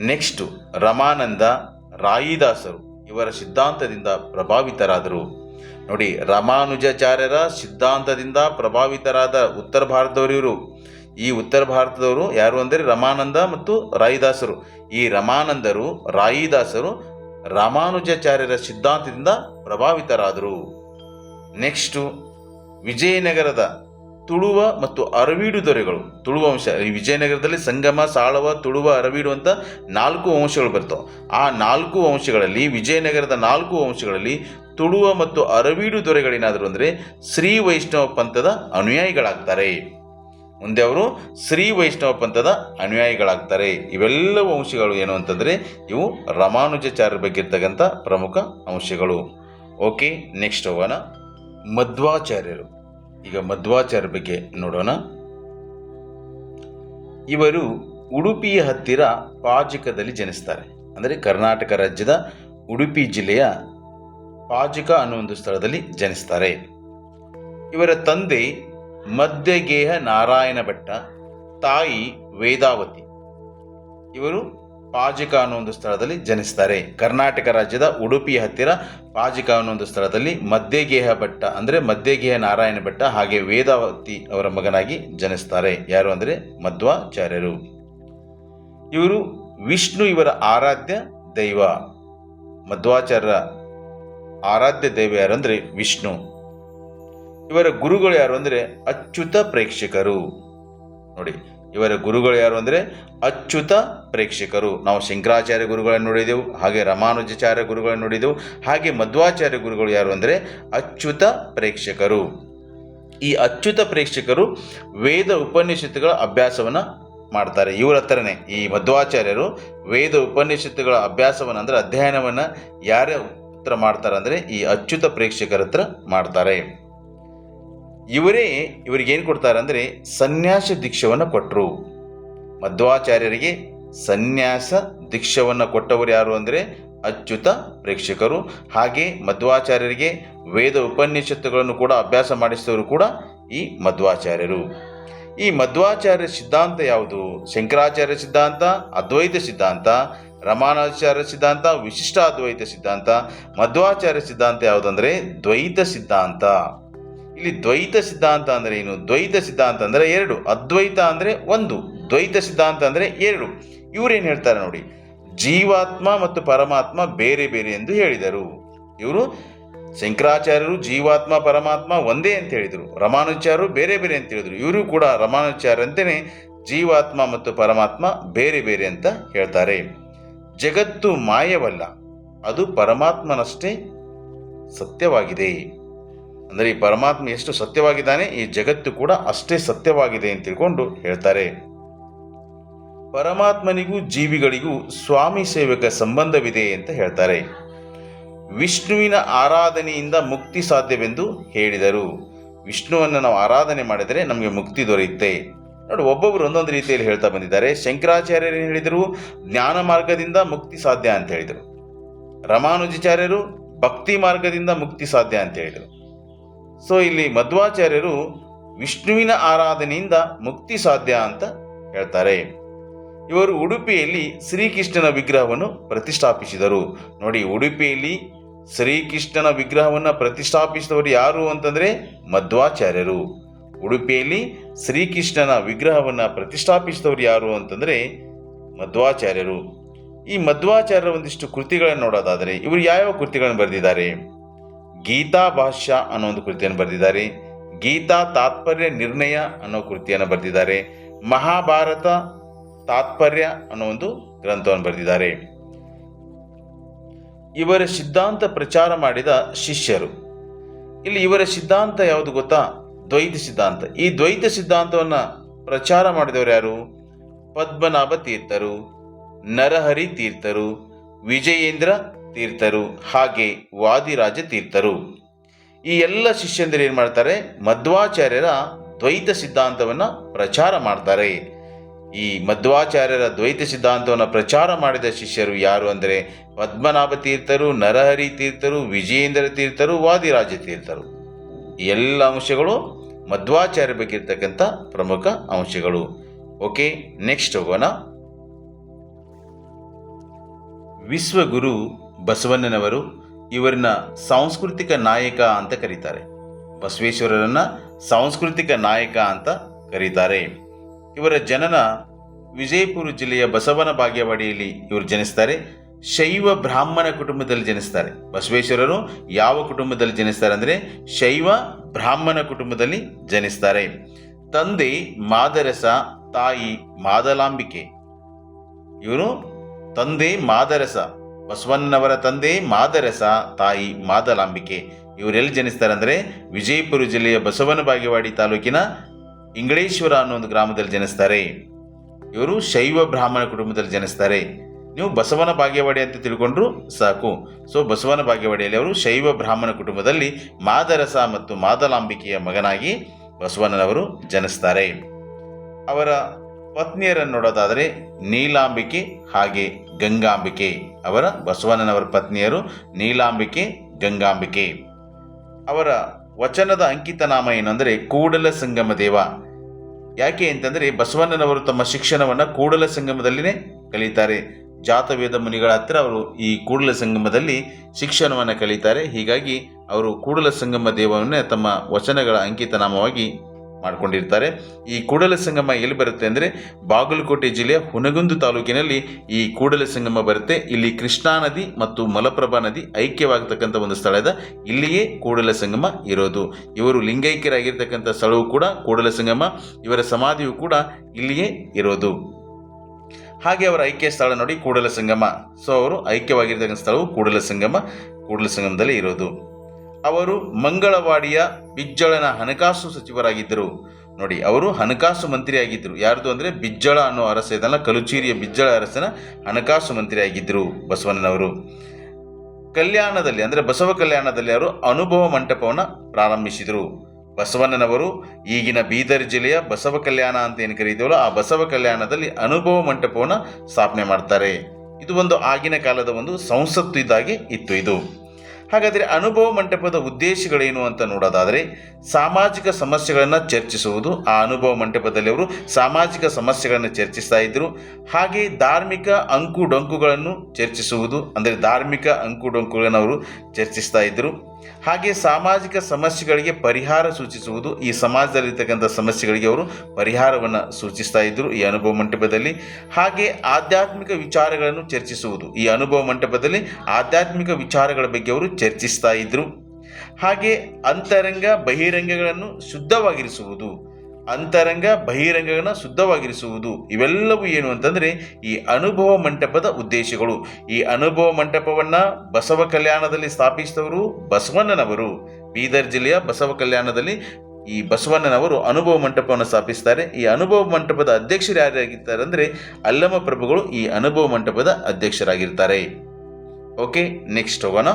ನೆಕ್ಸ್ಟು ರಮಾನಂದ ರಾಯಿದಾಸರು ಇವರ ಸಿದ್ಧಾಂತದಿಂದ ಪ್ರಭಾವಿತರಾದರು. ನೋಡಿ, ರಾಮಾನುಜಾಚಾರ್ಯರ ಸಿದ್ಧಾಂತದಿಂದ ಪ್ರಭಾವಿತರಾದ ಉತ್ತರ ಭಾರತದವರು ಇವರು. ಈ ಉತ್ತರ ಭಾರತದವರು ಯಾರು ಅಂದರೆ ರಮಾನಂದ ಮತ್ತು ರಾಯಿದಾಸರು. ಈ ರಮಾನಂದರು, ರಾಯಿದಾಸರು ರಾಮಾನುಜಾಚಾರ್ಯರ ಸಿದ್ಧಾಂತದಿಂದ ಪ್ರಭಾವಿತರಾದರು. ನೆಕ್ಸ್ಟು ವಿಜಯನಗರದ ತುಳುವ ಮತ್ತು ಅರವೀಡು ದೊರೆಗಳು. ತುಳುವ ವಂಶ, ಈ ವಿಜಯನಗರದಲ್ಲಿ ಸಂಗಮ, ಸಾಳವ, ತುಳುವ, ಅರವೀಡು ಅಂತ ನಾಲ್ಕು ವಂಶಗಳು ಬರ್ತವೆ. ಆ ನಾಲ್ಕು ವಂಶಗಳಲ್ಲಿ, ವಿಜಯನಗರದ ನಾಲ್ಕು ವಂಶಗಳಲ್ಲಿ ತುಳುವ ಮತ್ತು ಅರವೀಡು ದೊರೆಗಳೇನಾದರೂ ಅಂದರೆ ಶ್ರೀ ವೈಷ್ಣವ ಪಂಥದ ಅನುಯಾಯಿಗಳಾಗ್ತಾರೆ. ಮುಂದೆ ಅವರು ಶ್ರೀ ವೈಷ್ಣವ ಪಂಥದ ಅನುಯಾಯಿಗಳಾಗ್ತಾರೆ. ಇವೆಲ್ಲ ವಂಶಗಳು ಏನು ಅಂತಂದರೆ ಇವು ರಾಮಾನುಜಾಚಾರ್ಯರ ಬಗ್ಗೆ ಇರ್ತಕ್ಕಂಥ ಪ್ರಮುಖ ಅಂಶಗಳು ಓಕೆ, ನೆಕ್ಸ್ಟ್ ಹೋಗೋಣ. ಮಧ್ವಾಚಾರ್ಯರು. ಈಗ ಮಧ್ವಾಚಾರ್ಯರ ಬಗ್ಗೆ ನೋಡೋಣ. ಇವರು ಉಡುಪಿಯ ಹತ್ತಿರ ಪಾಜಕದಲ್ಲಿ ಜನಿಸ್ತಾರೆ. ಅಂದರೆ ಕರ್ನಾಟಕ ರಾಜ್ಯದ ಉಡುಪಿ ಜಿಲ್ಲೆಯ ಪಾಜಕ ಅನ್ನೋ ಒಂದು ಸ್ಥಳದಲ್ಲಿ ಜನಿಸ್ತಾರೆ. ಇವರ ತಂದೆ ಮಧ್ಯಗೇಹ ನಾರಾಯಣ ಭಟ್ಟ ತಾಯಿ ವೇದಾವತಿ. ಇವರು ಪಾಜಕ ಅನ್ನೋ ಒಂದು ಸ್ಥಳದಲ್ಲಿ ಜನಿಸ್ತಾರೆ. ಕರ್ನಾಟಕ ರಾಜ್ಯದ ಉಡುಪಿ ಹತ್ತಿರ ಪಾಜಿಕ ಅನ್ನೋ ಒಂದು ಸ್ಥಳದಲ್ಲಿ ಮಧ್ಯಗೇಹ ಭಟ್ಟ ಅಂದರೆ ಮಧ್ಯಗೇಹ ನಾರಾಯಣ ಭಟ್ಟ ಹಾಗೆ ವೇದಾವತಿ ಅವರ ಮಗನಾಗಿ ಜನಿಸ್ತಾರೆ. ಯಾರು ಅಂದರೆ ಮಧ್ವಾಚಾರ್ಯರು. ಇವರು ವಿಷ್ಣು ಇವರ ಆರಾಧ್ಯ ದೈವ. ಮಧ್ವಾಚಾರ್ಯರ ಆರಾಧ್ಯ ದೈವ ಯಾರು ಅಂದರೆ ವಿಷ್ಣು. ಇವರ ಗುರುಗಳು ಯಾರು ಅಂದರೆ ಅಚ್ಯುತ ಪ್ರೇಕ್ಷಕರು. ನೋಡಿ ಇವರ ಗುರುಗಳು ಯಾರು ಅಂದರೆ ಅಚ್ಯುತ ಪ್ರೇಕ್ಷಕರು. ನಾವು ಶಂಕರಾಚಾರ್ಯ ಗುರುಗಳನ್ನು ನೋಡಿದೆವು, ಹಾಗೆ ರಾಮಾನುಜಾಚಾರ್ಯ ಗುರುಗಳನ್ನು ನೋಡಿದೆವು, ಹಾಗೆ ಮಧ್ವಾಚಾರ್ಯ ಗುರುಗಳು ಯಾರು ಅಂದರೆ ಅಚ್ಯುತ ಪ್ರೇಕ್ಷಕರು. ಈ ಅಚ್ಯುತ ಪ್ರೇಕ್ಷಕರು ವೇದ ಉಪನಿಷತ್ತುಗಳ ಅಭ್ಯಾಸವನ್ನು ಮಾಡ್ತಾರೆ. ಇವರ ಹತ್ರನೇ ಈ ಮಧ್ವಾಚಾರ್ಯರು ವೇದ ಉಪನಿಷತ್ತುಗಳ ಅಭ್ಯಾಸವನ್ನು ಅಂದರೆ ಅಧ್ಯಯನವನ್ನು ಯಾರ ಹತ್ರ ಮಾಡ್ತಾರೆ ಅಂದರೆ ಈ ಅಚ್ಯುತ ಪ್ರೇಕ್ಷಕರ ಹತ್ರ ಮಾಡ್ತಾರೆ. ಇವರೇ ಇವರಿಗೆ ಏನು ಕೊಡ್ತಾರೆ ಅಂದರೆ ಸನ್ಯಾಸ ದೀಕ್ಷವನ್ನು ಕೊಟ್ಟರು ಮಧ್ವಾಚಾರ್ಯರಿಗೆ ಸನ್ಯಾಸ ದೀಕ್ಷವನ್ನು ಕೊಟ್ಟವರು ಯಾರು ಅಂದರೆ ಅಚ್ಯುತ ಪ್ರೇಕ್ಷಕರು. ಹಾಗೆ ಮಧ್ವಾಚಾರ್ಯರಿಗೆ ವೇದ ಉಪನಿಷತ್ತುಗಳನ್ನು ಕೂಡ ಅಭ್ಯಾಸ ಮಾಡಿಸಿದವರು ಕೂಡ ಈ ಮಧ್ವಾಚಾರ್ಯರು. ಈ ಮಧ್ವಾಚಾರ್ಯ ಸಿದ್ಧಾಂತ ಯಾವುದು? ಶಂಕರಾಚಾರ್ಯ ಸಿದ್ಧಾಂತ, ಅದ್ವೈತ ಸಿದ್ಧಾಂತ ರಮಾನಾಚಾರ್ಯ ಸಿದ್ಧಾಂತ ವಿಶಿಷ್ಟ ಅದ್ವೈತ ಸಿದ್ಧಾಂತ ಮಧ್ವಾಚಾರ್ಯ ಸಿದ್ಧಾಂತ ಯಾವುದಂದ್ರೆ ದ್ವೈತ ಸಿದ್ಧಾಂತ. ಇಲ್ಲಿ ದ್ವೈತ ಸಿದ್ಧಾಂತ ಅಂದರೆ ಏನು? ದ್ವೈತ ಸಿದ್ಧಾಂತ ಅಂದರೆ ಎರಡು. ಅದ್ವೈತ ಅಂದರೆ ಒಂದು. ದ್ವೈತ ಸಿದ್ಧಾಂತ ಅಂದರೆ ಎರಡು. ಇವರೇನು ಹೇಳ್ತಾರೆ ನೋಡಿ? ಜೀವಾತ್ಮ ಮತ್ತು ಪರಮಾತ್ಮ ಬೇರೆ ಬೇರೆ ಎಂದು ಹೇಳಿದರು. ಇವರು ಶಂಕರಾಚಾರ್ಯರು, ಜೀವಾತ್ಮ, ಪರಮಾತ್ಮ ಒಂದೇ ಅಂತ ಹೇಳಿದರು. ರಮಾನುಚಾರ್ಯರು ಬೇರೆ ಬೇರೆ ಅಂತ ಹೇಳಿದರು. ಇವರು ಕೂಡ ರಮಾನುಚಾರ್ಯಂತೆಯೇ ಜೀವಾತ್ಮ ಮತ್ತು ಪರಮಾತ್ಮ ಬೇರೆ ಬೇರೆ ಅಂತ ಹೇಳ್ತಾರೆ. ಜಗತ್ತು ಮಾಯವಲ್ಲ. ಅದು ಪರಮಾತ್ಮನಷ್ಟೇ ಸತ್ಯವಾಗಿದೆ. ಅಂದರೆ ಈ ಪರಮಾತ್ಮ ಎಷ್ಟು ಸತ್ಯವಾಗಿದ್ದಾನೆ, ಈ ಜಗತ್ತು ಕೂಡ ಅಷ್ಟೇ ಸತ್ಯವಾಗಿದೆ ಅಂತ ತಿಳ್ಕೊಂಡು ಹೇಳ್ತಾರೆ. ಪರಮಾತ್ಮನಿಗೂ ಜೀವಿಗಳಿಗೂ ಸ್ವಾಮಿ ಸೇವಕ ಸಂಬಂಧವಿದೆ ಅಂತ ಹೇಳ್ತಾರೆ. ವಿಷ್ಣುವಿನ ಆರಾಧನೆಯಿಂದ ಮುಕ್ತಿ ಸಾಧ್ಯವೆಂದು ಹೇಳಿದರು. ವಿಷ್ಣುವನ್ನು ನಾವು ಆರಾಧನೆ ಮಾಡಿದರೆ ನಮಗೆ ಮುಕ್ತಿ ದೊರೆಯುತ್ತೆ. ನೋಡಿ ಒಬ್ಬೊಬ್ಬರು ಒಂದೊಂದು ರೀತಿಯಲ್ಲಿ ಹೇಳ್ತಾ ಬಂದಿದ್ದಾರೆ. ಶಂಕರಾಚಾರ್ಯರು ಹೇಳಿದರು? ಜ್ಞಾನ ಮಾರ್ಗದಿಂದ ಮುಕ್ತಿ ಸಾಧ್ಯ ಅಂತ ಹೇಳಿದರು. ರಮಾನುಜಾಚಾರ್ಯರು ಭಕ್ತಿ ಮಾರ್ಗದಿಂದ ಮುಕ್ತಿ ಸಾಧ್ಯ ಅಂತ ಹೇಳಿದರು. ಸೊ ಇಲ್ಲಿ ಮಧ್ವಾಚಾರ್ಯರು ವಿಷ್ಣುವಿನ ಆರಾಧನೆಯಿಂದ ಮುಕ್ತಿ ಸಾಧ್ಯ ಅಂತ ಹೇಳ್ತಾರೆ. ಇವರು ಉಡುಪಿಯಲ್ಲಿ ಶ್ರೀಕೃಷ್ಣನ ವಿಗ್ರಹವನ್ನು ಪ್ರತಿಷ್ಠಾಪಿಸಿದರು. ನೋಡಿ, ಉಡುಪಿಯಲ್ಲಿ ಶ್ರೀಕೃಷ್ಣನ ವಿಗ್ರಹವನ್ನು ಪ್ರತಿಷ್ಠಾಪಿಸಿದವರು ಯಾರು ಅಂತಂದರೆ ಮಧ್ವಾಚಾರ್ಯರು. ಉಡುಪಿಯಲ್ಲಿ ಶ್ರೀಕೃಷ್ಣನ ವಿಗ್ರಹವನ್ನು ಪ್ರತಿಷ್ಠಾಪಿಸಿದವರು ಯಾರು ಅಂತಂದರೆ ಮಧ್ವಾಚಾರ್ಯರು. ಈ ಮಧ್ವಾಚಾರ್ಯರ ಒಂದಿಷ್ಟು ಕೃತಿಗಳನ್ನು ನೋಡೋದಾದರೆ, ಇವರು ಯಾವ್ಯಾವ ಕೃತಿಗಳನ್ನು ಬರೆದಿದ್ದಾರೆ? ಗೀತಾ ಭಾಷ್ಯ ಅನ್ನೋ ಒಂದು ಕೃತಿಯನ್ನು ಬರೆದಿದ್ದಾರೆ. ಗೀತಾ ತಾತ್ಪರ್ಯ ನಿರ್ಣಯ ಅನ್ನೋ ಕೃತಿಯನ್ನು ಬರೆದಿದ್ದಾರೆ. ಮಹಾಭಾರತ ತಾತ್ಪರ್ಯ ಅನ್ನೋ ಒಂದು ಗ್ರಂಥವನ್ನು ಬರೆದಿದ್ದಾರೆ. ಇವರ ಸಿದ್ಧಾಂತ ಪ್ರಚಾರ ಮಾಡಿದ ಶಿಷ್ಯರು. ಇಲ್ಲಿ ಇವರ ಸಿದ್ಧಾಂತ ಯಾವುದು ಗೊತ್ತಾ? ದ್ವೈತ ಸಿದ್ಧಾಂತ. ಈ ದ್ವೈತ ಸಿದ್ಧಾಂತವನ್ನು ಪ್ರಚಾರ ಮಾಡಿದವರು ಯಾರು? ಪದ್ಮನಾಭ ತೀರ್ಥರು, ನರಹರಿ ತೀರ್ಥರು, ವಿಜಯೇಂದ್ರ ತೀರ್ಥರು, ಹಾಗೆ ವಾದಿರಾಜ ತೀರ್ಥರು ಈ ಎಲ್ಲ ಶಿಷ್ಯಂದರು ಏನು ಮಾಡ್ತಾರೆ? ಮಧ್ವಾಚಾರ್ಯರ ದ್ವೈತ ಸಿದ್ಧಾಂತವನ್ನು ಪ್ರಚಾರ ಮಾಡ್ತಾರೆ. ಈ ಮಧ್ವಾಚಾರ್ಯರ ದ್ವೈತ ಸಿದ್ಧಾಂತವನ್ನು ಪ್ರಚಾರ ಮಾಡಿದ ಶಿಷ್ಯರು ಯಾರು ಅಂದರೆ, ಪದ್ಮನಾಭ ತೀರ್ಥರು, ನರಹರಿ ತೀರ್ಥರು, ವಿಜಯೇಂದ್ರ ತೀರ್ಥರು ವಾದಿರಾಜ ತೀರ್ಥರು ಎಲ್ಲ ಅಂಶಗಳು ಮಧ್ವಾಚಾರ್ಯ ಬಗ್ಗೆ ಪ್ರಮುಖ ಅಂಶಗಳು. ಓಕೆ, ನೆಕ್ಸ್ಟ್ ಹೋಗೋಣ. ವಿಶ್ವಗುರು ಬಸವಣ್ಣನವರು ಇವರನ್ನ ಸಾಂಸ್ಕೃತಿಕ ನಾಯಕ ಅಂತ ಕರೀತಾರೆ. ಬಸವೇಶ್ವರರನ್ನ ಸಾಂಸ್ಕೃತಿಕ ನಾಯಕ ಅಂತ ಕರೀತಾರೆ. ಇವರ ಜನನ ವಿಜಯಪುರ ಜಿಲ್ಲೆಯ ಬಸವನ ಭಾಗ್ಯವಾಡಿಯಲ್ಲಿ ಇವರು ಜನಿಸ್ತಾರೆ. ಶೈವ ಬ್ರಾಹ್ಮಣ ಕುಟುಂಬದಲ್ಲಿ ಜನಿಸ್ತಾರೆ. ಬಸವೇಶ್ವರರು ಯಾವ ಕುಟುಂಬದಲ್ಲಿ ಜನಿಸ್ತಾರೆ ಅಂದರೆ ಶೈವ ಬ್ರಾಹ್ಮಣ ಕುಟುಂಬದಲ್ಲಿ ಜನಿಸ್ತಾರೆ. ತಂದೆ ಮಾದರಸ, ತಾಯಿ ಮಾದಲಾಂಬಿಕೆ. ಇವರು ತಂದೆ ಮಾದರಸ ಬಸವಣ್ಣನವರ ತಂದೆ ಮಾದರಸ ತಾಯಿ ಮಾದಲಾಂಬಿಕೆ. ಇವರೆಲ್ಲಿ ಜನಿಸ್ತಾರೆ ಅಂದರೆ ವಿಜಯಪುರ ಜಿಲ್ಲೆಯ ಬಸವನ ಬಾಗೇವಾಡಿ ತಾಲೂಕಿನ ಇಂಗಳೇಶ್ವರ ಅನ್ನೋ ಒಂದು ಗ್ರಾಮದಲ್ಲಿ ಜನಿಸ್ತಾರೆ. ಇವರು ಶೈವ ಬ್ರಾಹ್ಮಣ ಕುಟುಂಬದಲ್ಲಿ ಜನಿಸ್ತಾರೆ. ನೀವು ಬಸವನ ಬಾಗೇವಾಡಿ ಅಂತ ತಿಳ್ಕೊಂಡ್ರು ಸಾಕು. ಸೊ ಬಸವನ ಬಾಗೇವಾಡಿಯಲ್ಲಿ ಅವರು ಶೈವ ಬ್ರಾಹ್ಮಣ ಕುಟುಂಬದಲ್ಲಿ ಮಾದರಸ ಮತ್ತು ಮಾದಲಾಂಬಿಕೆಯ ಮಗನಾಗಿ ಬಸವಣ್ಣನವರು ಜನಿಸ್ತಾರೆ. ಅವರ ಪತ್ನಿಯರನ್ನು ನೋಡೋದಾದರೆ ನೀಲಾಂಬಿಕೆ ಹಾಗೆ ಗಂಗಾಂಬಿಕೆ. ಅವರ ಬಸವಣ್ಣನವರ ಪತ್ನಿಯರು ನೀಲಾಂಬಿಕೆ, ಗಂಗಾಂಬಿಕೆ. ಅವರ ವಚನದ ಅಂಕಿತ ನಾಮ ಏನು ಅಂದರೆ ಕೂಡಲ ಸಂಗಮ ದೇವ. ಯಾಕೆ ಅಂತಂದರೆ ಬಸವಣ್ಣನವರು ತಮ್ಮ ಶಿಕ್ಷಣವನ್ನು ಕೂಡಲ ಸಂಗಮದಲ್ಲಿನೇ ಕಲಿತಾರೆ. ಜಾತವೇದ ಮುನಿಗಳ ಹತ್ರ ಅವರು ಈ ಕೂಡಲ ಸಂಗಮದಲ್ಲಿ ಶಿಕ್ಷಣವನ್ನು ಕಲಿತಾರೆ. ಹೀಗಾಗಿ ಅವರು ಕೂಡಲ ಸಂಗಮ ದೇವವನ್ನೇ ತಮ್ಮ ವಚನಗಳ ಅಂಕಿತ ನಾಮವಾಗಿ ಮಾಡ್ಕೊಂಡಿರ್ತಾರೆ. ಈ ಕೂಡಲ ಸಂಗಮ ಎಲ್ಲಿ ಬರುತ್ತೆ ಅಂದರೆ ಬಾಗಲಕೋಟೆ ಜಿಲ್ಲೆಯ ಹುನಗುಂದು ತಾಲೂಕಿನಲ್ಲಿ ಈ ಕೂಡಲ ಸಂಗಮ ಬರುತ್ತೆ. ಇಲ್ಲಿ ಕೃಷ್ಣಾ ನದಿ ಮತ್ತು ಮಲಪ್ರಭಾ ನದಿ ಐಕ್ಯವಾಗತಕ್ಕಂಥ ಒಂದು ಸ್ಥಳದ ಇಲ್ಲಿಯೇ ಕೂಡಲ ಸಂಗಮ ಇರೋದು. ಇವರು ಲಿಂಗೈಕ್ಯರಾಗಿರ್ತಕ್ಕಂಥ ಸ್ಥಳವು ಕೂಡ ಕೂಡಲ ಸಂಗಮ. ಇವರ ಸಮಾಧಿಯು ಕೂಡ ಇಲ್ಲಿಯೇ ಇರೋದು. ಹಾಗೆ ಅವರ ಐಕ್ಯ ಸ್ಥಳ ನೋಡಿ ಕೂಡಲ ಸಂಗಮ. ಸೊ ಅವರು ಐಕ್ಯವಾಗಿರ್ತಕ್ಕಂಥ ಸ್ಥಳವು ಕೂಡಲ ಸಂಗಮ. ಕೂಡಲ ಇರೋದು. ಅವರು ಮಂಗಳವಾಡಿಯ ಬಿಜ್ಜಳನ ಹಣಕಾಸು ಸಚಿವರಾಗಿದ್ದರು. ನೋಡಿ, ಅವರು ಹಣಕಾಸು ಮಂತ್ರಿಯಾಗಿದ್ದರು. ಯಾರ್ದು ಅಂದರೆ ಬಿಜ್ಜಳ ಅನ್ನೋ ಅರಸ ಇದಲ್ಲ, ಕಲುಚೀರಿಯ ಬಿಜ್ಜಳ ಅರಸನ ಹಣಕಾಸು ಮಂತ್ರಿಯಾಗಿದ್ದರು ಬಸವಣ್ಣನವರು. ಕಲ್ಯಾಣದಲ್ಲಿ, ಅಂದರೆ ಬಸವ ಕಲ್ಯಾಣದಲ್ಲಿ ಅವರು ಅನುಭವ ಮಂಟಪವನ್ನು ಪ್ರಾರಂಭಿಸಿದರು. ಬಸವಣ್ಣನವರು ಈಗಿನ ಬೀದರ್ ಜಿಲ್ಲೆಯ ಬಸವ ಕಲ್ಯಾಣ ಅಂತ ಏನು ಕರೀತೀವಲ್ಲ, ಆ ಬಸವ ಕಲ್ಯಾಣದಲ್ಲಿ ಅನುಭವ ಮಂಟಪವನ್ನು ಸ್ಥಾಪನೆ ಮಾಡ್ತಾರೆ. ಇದು ಒಂದು ಆಗಿನ ಕಾಲದ ಒಂದು ಸಂಸತ್ತು ಇದ್ದಾಗೆ ಇತ್ತು ಇದು. ಹಾಗಾದರೆ ಅನುಭವ ಮಂಟಪದ ಉದ್ದೇಶಗಳೇನು ಅಂತ ನೋಡೋದಾದರೆ ಸಾಮಾಜಿಕ ಸಮಸ್ಯೆಗಳನ್ನು ಚರ್ಚಿಸುವುದು. ಆ ಅನುಭವ ಮಂಟಪದಲ್ಲಿ ಅವರು ಸಾಮಾಜಿಕ ಸಮಸ್ಯೆಗಳನ್ನು ಚರ್ಚಿಸ್ತಾ ಇದ್ದರು ಹಾಗೆ ಧಾರ್ಮಿಕ ಅಂಕು ಡೊಂಕುಗಳನ್ನು ಚರ್ಚಿಸುವುದು, ಅಂದರೆ ಧಾರ್ಮಿಕ ಅಂಕು ಡೊಂಕುಗಳನ್ನು ಅವರು ಚರ್ಚಿಸ್ತಾ ಇದ್ದರು ಹಾಗೆ ಸಾಮಾಜಿಕ ಸಮಸ್ಯೆಗಳಿಗೆ ಪರಿಹಾರ ಸೂಚಿಸುವುದು, ಈ ಸಮಾಜದಲ್ಲಿರ್ತಕ್ಕಂಥ ಸಮಸ್ಯೆಗಳಿಗೆ ಅವರು ಪರಿಹಾರವನ್ನು ಸೂಚಿಸ್ತಾ ಇದ್ದರು ಈ ಅನುಭವ ಮಂಟಪದಲ್ಲಿ. ಹಾಗೆ ಆಧ್ಯಾತ್ಮಿಕ ವಿಚಾರಗಳನ್ನು ಚರ್ಚಿಸುವುದು, ಈ ಅನುಭವ ಮಂಟಪದಲ್ಲಿ ಆಧ್ಯಾತ್ಮಿಕ ವಿಚಾರಗಳ ಬಗ್ಗೆ ಅವರು ಚರ್ಚಿಸ್ತಾ ಇದ್ದರು ಹಾಗೆ ಅಂತರಂಗ, ಬಹಿರಂಗಗಳನ್ನು ಶುದ್ಧವಾಗಿರಿಸುವುದು ಅಂತರಂಗ ಬಹಿರಂಗಗಳನ್ನು ಶುದ್ಧವಾಗಿರಿಸುವುದು. ಇವೆಲ್ಲವೂ ಏನು ಅಂತಂದರೆ ಈ ಅನುಭವ ಮಂಟಪದ ಉದ್ದೇಶಗಳು. ಈ ಅನುಭವ ಮಂಟಪವನ್ನು ಬಸವ ಕಲ್ಯಾಣದಲ್ಲಿ ಸ್ಥಾಪಿಸಿದವರು ಬಸವಣ್ಣನವರು. ಬೀದರ್ ಜಿಲ್ಲೆಯ ಬಸವ ಕಲ್ಯಾಣದಲ್ಲಿ ಈ ಬಸವಣ್ಣನವರು ಅನುಭವ ಮಂಟಪವನ್ನು ಸ್ಥಾಪಿಸ್ತಾರೆ. ಈ ಅನುಭವ ಮಂಟಪದ ಅಧ್ಯಕ್ಷರು ಯಾರಾಗಿರ್ತಾರೆ ಅಂದರೆ ಅಲ್ಲಮ ಪ್ರಭುಗಳು ಈ ಅನುಭವ ಮಂಟಪದ ಅಧ್ಯಕ್ಷರಾಗಿರ್ತಾರೆ. ಓಕೆ, ನೆಕ್ಸ್ಟ್ ಹೋಗೋಣ.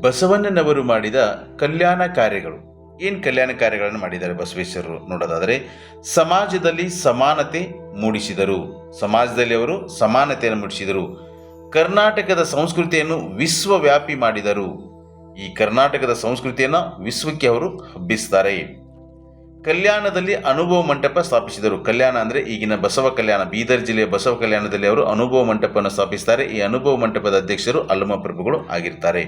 ಬಸವಣ್ಣನವರು ಮಾಡಿದ ಕಲ್ಯಾಣ ಕಾರ್ಯಗಳು. ಏನು ಕಲ್ಯಾಣ ಕಾರ್ಯಗಳನ್ನು ಮಾಡಿದ್ದಾರೆ ಬಸವೇಶ್ವರರು ನೋಡೋದಾದರೆ, ಸಮಾಜದಲ್ಲಿ ಸಮಾನತೆ ಮೂಡಿಸಿದರು. ಸಮಾಜದಲ್ಲಿ ಅವರು ಸಮಾನತೆಯನ್ನು ಮೂಡಿಸಿದರು. ಕರ್ನಾಟಕದ ಸಂಸ್ಕೃತಿಯನ್ನು ವಿಶ್ವವ್ಯಾಪಿ ಮಾಡಿದರು. ಈ ಕರ್ನಾಟಕದ ಸಂಸ್ಕೃತಿಯನ್ನು ವಿಶ್ವಕ್ಕೆ ಅವರು ಹಬ್ಬಿಸ್ತಾರೆ. ಕಲ್ಯಾಣದಲ್ಲಿ ಅನುಭವ ಮಂಟಪ ಸ್ಥಾಪಿಸಿದರು. ಕಲ್ಯಾಣ ಅಂದರೆ ಈಗಿನ ಬಸವ ಕಲ್ಯಾಣ. ಬೀದರ್ ಜಿಲ್ಲೆಯ ಬಸವ ಕಲ್ಯಾಣದಲ್ಲಿ ಅವರು ಅನುಭವ ಮಂಟಪವನ್ನು ಸ್ಥಾಪಿಸ್ತಾರೆ. ಈ ಅನುಭವ ಮಂಟಪದ ಅಧ್ಯಕ್ಷರು ಅಲ್ಲಮ ಪ್ರಭುಗಳು ಆಗಿರ್ತಾರೆ.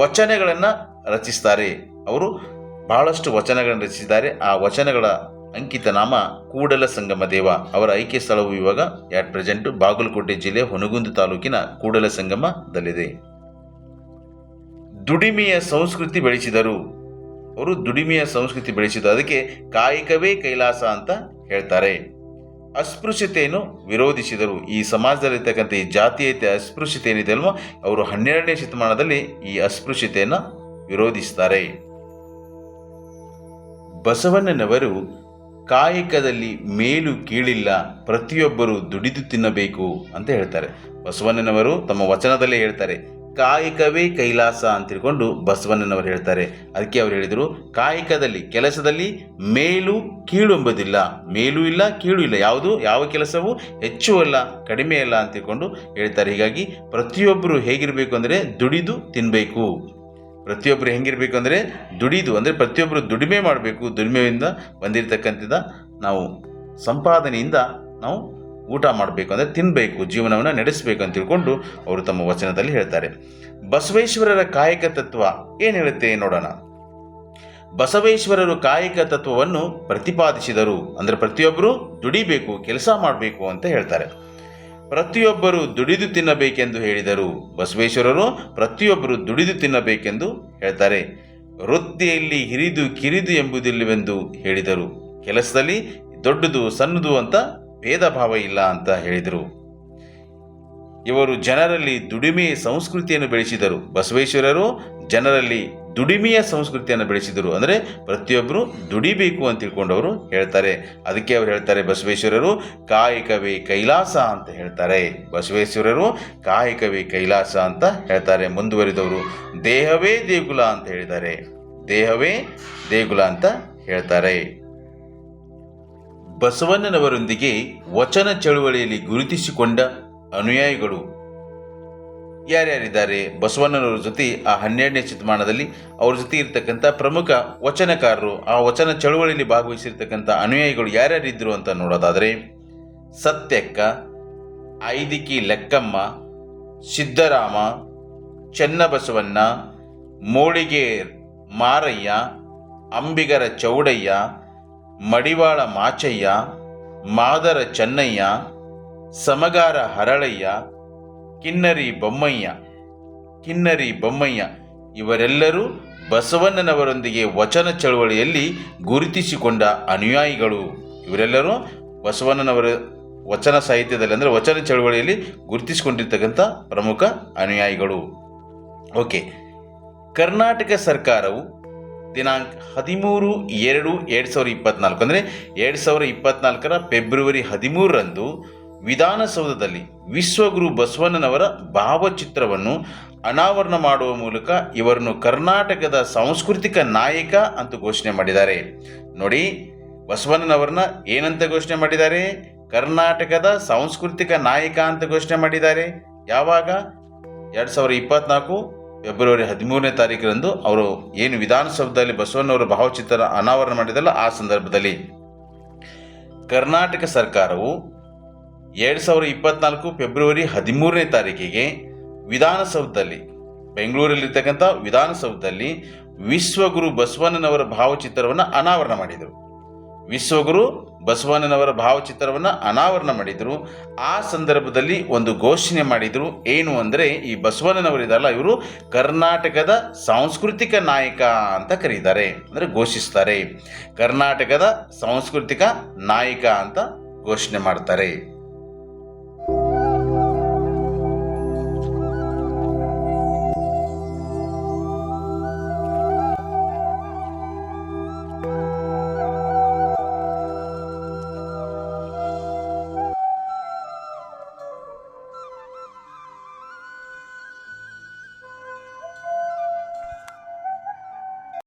ವಚನಗಳನ್ನು ರಚಿಸ್ತಾರೆ. ಅವರು ಬಹಳಷ್ಟು ವಚನಗಳನ್ನು ರಚಿಸಿದ್ದಾರೆ. ಆ ವಚನಗಳ ಅಂಕಿತ ನಾಮ ಕೂಡಲ ಸಂಗಮ ದೇವ. ಅವರ ಐಕ್ಯ ಸ್ಥಳವು ಇವಾಗ ಯಾಟ್ ಪ್ರೆಸೆಂಟ್ ಬಾಗಲಕೋಟೆ ಜಿಲ್ಲೆ ಹೊನಗುಂದ ತಾಲೂಕಿನ ಕೂಡಲ ಸಂಗಮದಲ್ಲಿದೆ. ದುಡಿಮೆಯ ಸಂಸ್ಕೃತಿ ಬೆಳೆಸಿದರು. ಅವರು ದುಡಿಮೆಯ ಸಂಸ್ಕೃತಿ ಬೆಳೆಸಿದರು. ಅದಕ್ಕೆ ಕಾಯಕವೇ ಕೈಲಾಸ ಅಂತ ಹೇಳ್ತಾರೆ. ಅಸ್ಪೃಶ್ಯತೆಯನ್ನು ವಿರೋಧಿಸಿದರು. ಈ ಸಮಾಜದಲ್ಲಿರ್ತಕ್ಕಂಥ ಈ ಜಾತೀಯತೆ ಅಸ್ಪೃಶ್ಯತೆ ಏನಿದೆ ಅಲ್ವೋ, ಅವರು ಹನ್ನೆರಡನೇ ಶತಮಾನದಲ್ಲಿ ಈ ಅಸ್ಪೃಶ್ಯತೆಯನ್ನು ವಿರೋಧಿಸ್ತಾರೆ. ಬಸವಣ್ಣನವರು ಕಾಯಕದಲ್ಲಿ ಮೇಲು ಕೀಳಿಲ್ಲ, ಪ್ರತಿಯೊಬ್ಬರು ದುಡಿದು ತಿನ್ನಬೇಕು ಅಂತ ಹೇಳ್ತಾರೆ. ಬಸವಣ್ಣನವರು ತಮ್ಮ ವಚನದಲ್ಲೇ ಹೇಳ್ತಾರೆ, ಕಾಯಕವೇ ಕೈಲಾಸ ಅಂತ ತಿಳ್ಕೊಂಡು ಬಸವಣ್ಣನವರು ಹೇಳ್ತಾರೆ. ಅದಕ್ಕೆ ಅವರು ಹೇಳಿದರು, ಕಾಯಕದಲ್ಲಿ, ಕೆಲಸದಲ್ಲಿ ಮೇಲು ಕೀಳು ಎಂಬುದಿಲ್ಲ ಮೇಲೂ ಇಲ್ಲ, ಕೀಳು ಇಲ್ಲ. ಯಾವುದು? ಯಾವ ಕೆಲಸವೂ ಹೆಚ್ಚು ಅಲ್ಲ, ಕಡಿಮೆ ಅಲ್ಲ ಅಂತ ತಿಳ್ಕೊಂಡು ಹೇಳ್ತಾರೆ. ಹೀಗಾಗಿ ಪ್ರತಿಯೊಬ್ಬರು ಹೇಗಿರಬೇಕು ಅಂದರೆ ದುಡಿದು ತಿನ್ನಬೇಕು ಪ್ರತಿಯೊಬ್ಬರು ಹೆಂಗಿರಬೇಕು ಅಂದರೆ ದುಡಿದು, ಅಂದರೆ ಪ್ರತಿಯೊಬ್ಬರು ದುಡಿಮೆ ಮಾಡಬೇಕು. ದುಡಿಮೆಯಿಂದ ಬಂದಿರತಕ್ಕಂಥದ್ದ ನಾವು ಸಂಪಾದನೆಯಿಂದ ನಾವು ಊಟ ಮಾಡಬೇಕು, ಅಂದರೆ ತಿನ್ನಬೇಕು ಜೀವನವನ್ನು ನಡೆಸಬೇಕು ಅಂತ ತಿಳ್ಕೊಂಡು ಅವರು ತಮ್ಮ ವಚನದಲ್ಲಿ ಹೇಳ್ತಾರೆ. ಬಸವೇಶ್ವರರ ಕಾಯಕ ತತ್ವ ಏನು ಹೇಳುತ್ತೆ ನೋಡೋಣ. ಬಸವೇಶ್ವರರು ಕಾಯಕ ತತ್ವವನ್ನು ಪ್ರತಿಪಾದಿಸಿದರು, ಅಂದರೆ ಪ್ರತಿಯೊಬ್ಬರು ದುಡಿಬೇಕು, ಕೆಲಸ ಮಾಡಬೇಕು ಅಂತ ಹೇಳ್ತಾರೆ. ಪ್ರತಿಯೊಬ್ಬರು ದುಡಿದು ತಿನ್ನಬೇಕೆಂದು ಹೇಳಿದರು. ಬಸವೇಶ್ವರರು ಪ್ರತಿಯೊಬ್ಬರು ದುಡಿದು ತಿನ್ನಬೇಕೆಂದು ಹೇಳ್ತಾರೆ. ವೃತ್ತಿಯಲ್ಲಿ ಹಿರಿದು ಕಿರಿದು ಎಂಬುದಿಲ್ಲವೆಂದು ಹೇಳಿದರು. ಕೆಲಸದಲ್ಲಿ ದೊಡ್ಡದು ಸಣ್ಣದು ಅಂತ ಭೇದ ಭಾವ ಇಲ್ಲ ಅಂತ ಹೇಳಿದರು. ಇವರು ಜನರಲ್ಲಿ ದುಡಿಮೆ ಸಂಸ್ಕೃತಿಯನ್ನು ಬೆಳೆಸಿದರು. ಬಸವೇಶ್ವರರು ಜನರಲ್ಲಿ ದುಡಿಮೆಯ ಸಂಸ್ಕೃತಿಯನ್ನು ಬೆಳೆಸಿದರು. ಅಂದರೆ ಪ್ರತಿಯೊಬ್ಬರು ದುಡಿಬೇಕು ಅಂತ ತಿಳ್ಕೊಂಡವರು ಹೇಳ್ತಾರೆ. ಅದಕ್ಕೆ ಅವ್ರು ಹೇಳ್ತಾರೆ, ಬಸವೇಶ್ವರರು, ಕಾಯಕವೇ ಕೈಲಾಸ ಅಂತ ಹೇಳ್ತಾರೆ. ಬಸವೇಶ್ವರರು ಕಾಯಕವೇ ಕೈಲಾಸ ಅಂತ ಹೇಳ್ತಾರೆ, ಮುಂದುವರಿದವರು. ದೇಹವೇ ದೇಗುಲ ಅಂತ ಹೇಳಿದ್ದಾರೆ. ದೇಹವೇ ದೇಗುಲ ಅಂತ ಹೇಳ್ತಾರೆ. ಬಸವಣ್ಣನವರೊಂದಿಗೆ ವಚನ ಚಳುವಳಿಯಲ್ಲಿ ಗುರುತಿಸಿಕೊಂಡ ಅನುಯಾಯಿಗಳು ಯಾರ್ಯಾರಿದ್ದಾರೆ? ಬಸವಣ್ಣನವರ ಜೊತೆ ಆ ಹನ್ನೆರಡನೇ ಶತಮಾನದಲ್ಲಿ ಅವ್ರ ಜೊತೆ ಇರ್ತಕ್ಕಂಥ ಪ್ರಮುಖ ವಚನಕಾರರು, ಆ ವಚನ ಚಳುವಳಿಯಲ್ಲಿ ಭಾಗವಹಿಸಿರ್ತಕ್ಕಂಥ ಅನುಯಾಯಿಗಳು ಯಾರ್ಯಾರಿದ್ರು ಅಂತ ನೋಡೋದಾದರೆ, ಸತ್ಯಕ್ಕ ಐದಿಕಿ ಲೆಕ್ಕಮ್ಮ, ಸಿದ್ದರಾಮ, ಚೆನ್ನಬಸವಣ್ಣ, ಮೋಳಿಗೆ ಮಾರಯ್ಯ, ಅಂಬಿಗರ ಚೌಡಯ್ಯ, ಮಡಿವಾಳ ಮಾಚಯ್ಯ, ಮಾದರ ಚೆನ್ನಯ್ಯ, ಸಮಗಾರ ಹರಳಯ್ಯ ಕಿನ್ನರಿ ಬೊಮ್ಮಯ್ಯ ಕಿನ್ನರಿ ಬೊಮ್ಮಯ್ಯ ಇವರೆಲ್ಲರೂ ಬಸವಣ್ಣನವರೊಂದಿಗೆ ವಚನ ಚಳವಳಿಯಲ್ಲಿ ಗುರುತಿಸಿಕೊಂಡ ಅನುಯಾಯಿಗಳು. ಇವರೆಲ್ಲರೂ ಬಸವಣ್ಣನವರ ವಚನ ಸಾಹಿತ್ಯದಲ್ಲಿ ಅಂದರೆ ವಚನ ಚಳವಳಿಯಲ್ಲಿ ಗುರುತಿಸಿಕೊಂಡಿರ್ತಕ್ಕಂಥ ಪ್ರಮುಖ ಅನುಯಾಯಿಗಳು. ಓಕೆ. ಕರ್ನಾಟಕ ಸರ್ಕಾರವು ದಿನಾಂಕ ಹದಿಮೂರು ಎರಡು ಎರಡು ಸಾವಿರದ ಇಪ್ಪತ್ನಾಲ್ಕು ಅಂದರೆ ಎರಡು ಸಾವಿರದ ಇಪ್ಪತ್ನಾಲ್ಕರ ಫೆಬ್ರವರಿ ಹದಿಮೂರರಂದು ವಿಧಾನಸೌಧದಲ್ಲಿ ವಿಶ್ವಗುರು ಬಸವಣ್ಣನವರ ಭಾವಚಿತ್ರವನ್ನು ಅನಾವರಣ ಮಾಡುವ ಮೂಲಕ ಇವರನ್ನು ಕರ್ನಾಟಕದ ಸಾಂಸ್ಕೃತಿಕ ನಾಯಕ ಅಂತ ಘೋಷಣೆ ಮಾಡಿದ್ದಾರೆ. ನೋಡಿ, ಬಸವಣ್ಣನವರನ್ನ ಏನಂತ ಘೋಷಣೆ ಮಾಡಿದ್ದಾರೆ? ಕರ್ನಾಟಕದ ಸಾಂಸ್ಕೃತಿಕ ನಾಯಕ ಅಂತ ಘೋಷಣೆ ಮಾಡಿದ್ದಾರೆ. ಯಾವಾಗ? ಎರಡು ಸಾವಿರದ ಇಪ್ಪತ್ನಾಲ್ಕು ಫೆಬ್ರವರಿ ಹದಿಮೂರನೇ ತಾರೀಕರಂದು ಅವರು ಏನು ವಿಧಾನಸೌಧದಲ್ಲಿ ಬಸವಣ್ಣವರ ಭಾವಚಿತ್ರ ಅನಾವರಣ ಮಾಡಿದಲ್ಲ ಆ ಸಂದರ್ಭದಲ್ಲಿ. ಕರ್ನಾಟಕ ಸರ್ಕಾರವು ಎರಡು ಸಾವಿರದ ಇಪ್ಪತ್ನಾಲ್ಕು ಫೆಬ್ರವರಿ ಹದಿಮೂರನೇ ತಾರೀಕಿಗೆ ವಿಧಾನಸೌಧದಲ್ಲಿ, ಬೆಂಗಳೂರಲ್ಲಿರ್ತಕ್ಕಂಥ ವಿಧಾನಸೌಧದಲ್ಲಿ ವಿಶ್ವಗುರು ಬಸವಣ್ಣನವರ ಭಾವಚಿತ್ರವನ್ನು ಅನಾವರಣ ಮಾಡಿದರು. ವಿಶ್ವಗುರು ಬಸವಣ್ಣನವರ ಭಾವಚಿತ್ರವನ್ನು ಅನಾವರಣ ಮಾಡಿದರು. ಆ ಸಂದರ್ಭದಲ್ಲಿ ಒಂದು ಘೋಷಣೆ ಮಾಡಿದರು. ಏನು ಅಂದರೆ, ಈ ಬಸವಣ್ಣನವರಿದಲ್ಲ ಇವರು ಕರ್ನಾಟಕದ ಸಾಂಸ್ಕೃತಿಕ ನಾಯಕ ಅಂತ ಕರೀತಾರೆ, ಅಂದರೆ ಘೋಷಿಸ್ತಾರೆ. ಕರ್ನಾಟಕದ ಸಾಂಸ್ಕೃತಿಕ ನಾಯಕ ಅಂತ ಘೋಷಣೆ ಮಾಡ್ತಾರೆ.